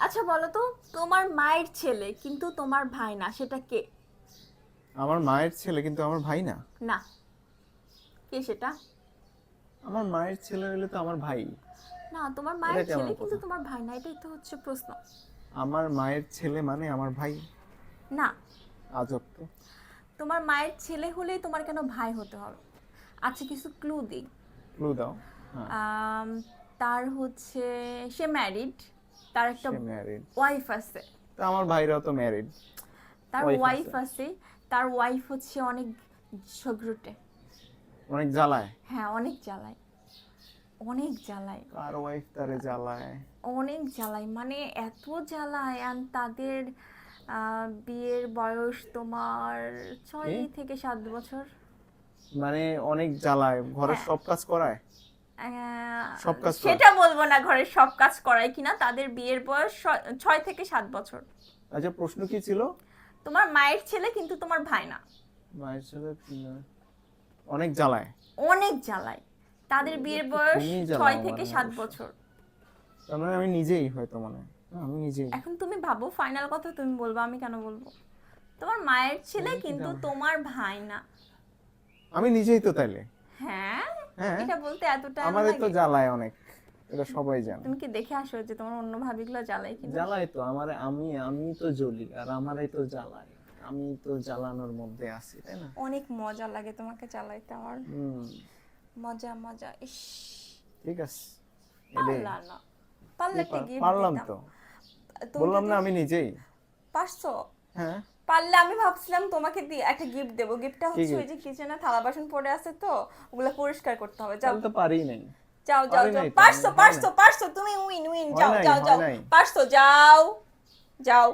আচ্ছা বলো তো তোমার মায়ের ছেলে কিন্তু তোমার ভাই না সেটা কে? আমার মায়ের ছেলে কিন্তু আমার ভাই না। না। কে সেটা? আমার মায়ের ছেলে হলে তো আমার ভাই। না তোমার মায়ের এটা কেমন ছেলে কিন্তু কথা? তোমার ভাই না এটাই তো হচ্ছে প্রশ্ন। আমার মায়ের ছেলে মানে আমার ভাই? না। আজব তো। তোমার মায়ের ছেলে হলেই তোমার কেন ভাই হতে হবে? আচ্ছা কিছু ক্লু দিই। ক্লু দাও হ্যাঁ। আম, তার হচ্ছে সে ম্যারিড তার একটা ওয়াইফ আছে। আমার ভাইরাও তো ম্যারিড তার ওয়াইফ আছে। তার ওয়াইফ হচ্ছে অনেক ঝগড়ুটে। অনেক জ্বালায়? হ্যাঁ অনেক জ্বালায়। অনেক জ্বালায়। কার ওয়াইফ তারে জ্বালায়? অনেক জ্বালায়। মানে এত জ্বালায় and তাদের বিয়ের বয়স তোমার ছয় থেকে সাত বছর। মানে অনেক জ্বালায়। ঘরের হ্যাঁ। সব কাজ করায়? সব কাজ সেটা বলব না ঘরের সব কাজ করায় কিনা তাদের বিয়ের বয়স ছয় থেকে সাত বছর। আচ্ছা প্রশ্ন কি ছিল? তোমার মায়ের ছেলে কিন্তু তোমার ভাই না। মায়ের ছেলে অনেক জ্বালায়। অনেক জ্বালায়। তাদের বিয়ের বয়স ছয় থেকে সাত বছর। তার মানে আমি নিজেই হয়তো মানে আমি নিজেই। এখন তুমি ভাবো ফাইনাল কথা তুমি বলব আমি কেন বলব? তোমার মায়ের ছেলে কিন্তু তোমার ভাই না। আমি নিজেই তো তাইলে। হ্যাঁ। এটা বলতে এতটা আমাদের তো জ্বালায় অনেক। এটা সবাই জানে। তুমি কি দেখে আসো যে তোমার অন্য ভাবিগুলো জ্বালাই কিনা? জ্বালায় তো আমার আমি আমি তো জ্বলি আর আমারই তো জ্বালায়। আমি তো জ্বালানোর মধ্যে আছি তাই না? অনেক মজা লাগে তোমাকে জ্বালাইতে আমার। মজা মজা ইস। ঠিক আছে। কি পারলাম তো। বললাম না আমি নিজেই। পারছ? হ্যাঁ। পারলে আমি ভাবছিলাম তোমাকে দিয়ে একটা গিফট দেবো। গিফটটা হচ্ছে ওই? যে কিচেনে থালা বাসন পড়ে আছে তো ওগুলো পরিষ্কার করতে হবে। যাও। তো পারি নাই। যাও যাও যাও। পারছ পারছ পারছ তুমি উইন উইন যাও যাও যাও। পারছ যাও যাও।